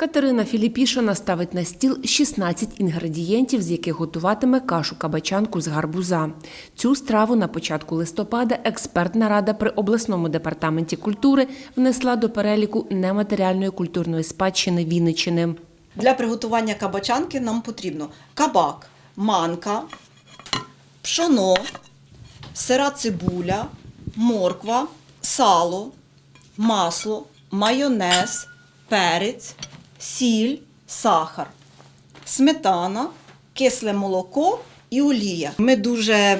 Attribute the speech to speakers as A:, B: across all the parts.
A: Катерина Філіпішина ставить на стіл 16 інгредієнтів, з яких готуватиме кашу кабачанку з гарбуза. Цю страву на початку листопада експертна рада при обласному департаменті культури внесла до переліку нематеріальної культурної спадщини Вінниччини.
B: Для приготування кабачанки нам потрібно кабак, манка, пшоно, сира цибуля, морква, сало, масло, майонез, перець, сіль, сахар, сметана, кисле молоко і олія. Ми дуже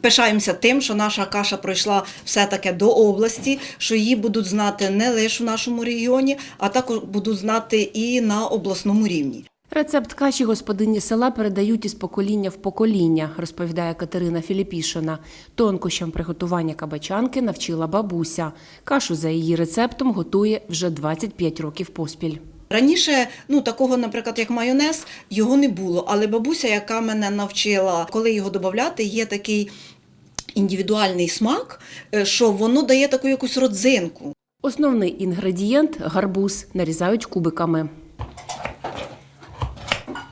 B: пишаємося тим, що наша каша пройшла все-таки до області, що її будуть знати не лише в нашому регіоні, а також будуть знати і на обласному рівні.
A: Рецепт каші господині села передають із покоління в покоління, розповідає Катерина Філіпішина. Тонкощам приготування кабачанки навчила бабуся. Кашу за її рецептом готує вже 25 років поспіль.
B: Раніше, ну такого, наприклад, як майонез, його не було. Але бабуся, яка мене навчила, коли його додати, є такий індивідуальний смак, е, що воно дає таку якусь родзинку.
A: Основний інгредієнт гарбуз нарізають кубиками.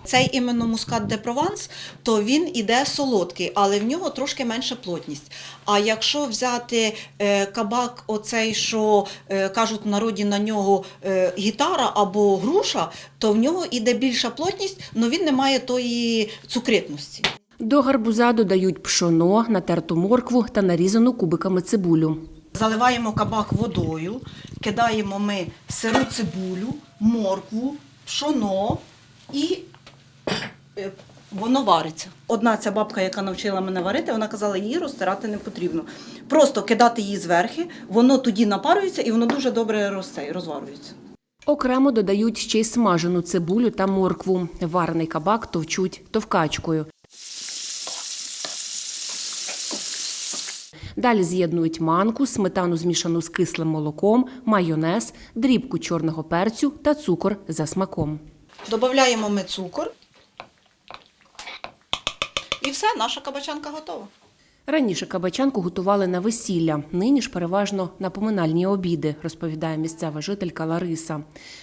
B: Цей іменно мускат де Прованс, то він іде солодкий, але в нього трошки менша плотність. А якщо взяти е, кабак, оцей, що е, кажуть в народі на нього е, гітара або груша, то в нього іде більша плотність, але він не має тої цукритності.
A: До гарбуза додають пшоно, натерту моркву та нарізану кубиками цибулю.
B: Заливаємо кабак водою, кидаємо ми сиру цибулю, моркву, пшоно і воно вариться. Одна ця бабка, яка навчила мене варити, вона казала, її розтирати не потрібно. Просто кидати її зверхи, воно тоді напарюється і воно дуже добре розце- розварюється.
A: Окремо додають ще й смажену цибулю та моркву. Варений кабак товчуть товкачкою. Далі з'єднують манку, сметану змішану з кислим молоком, майонез, дрібку чорного перцю та цукор за смаком.
B: Додаємо ми цукор. І все, наша кабачанка готова.
A: Раніше кабачанку готували на весілля, нині ж переважно на поминальні обіди, розповідає місцева жителька Лариса.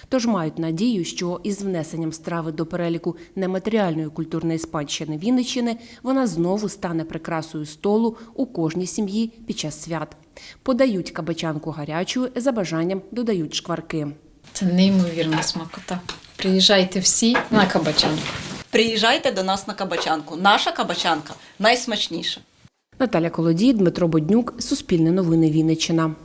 A: Тож мають надію, що із внесенням страви до переліку нематеріальної культурної спадщини Вінниччини вона знову стане прикрасою столу у кожній сім'ї під час свят. Подають кабачанку гарячою, за бажанням додають шкварки.
C: Це неймовірна смакота. Приїжджайте всі на кабачанку.
B: Приїжджайте до нас на кабачанку. Наша кабачанка найсмачніша.
A: Наталя Колодій, Дмитро Боднюк, Суспільне новини Вінниччина.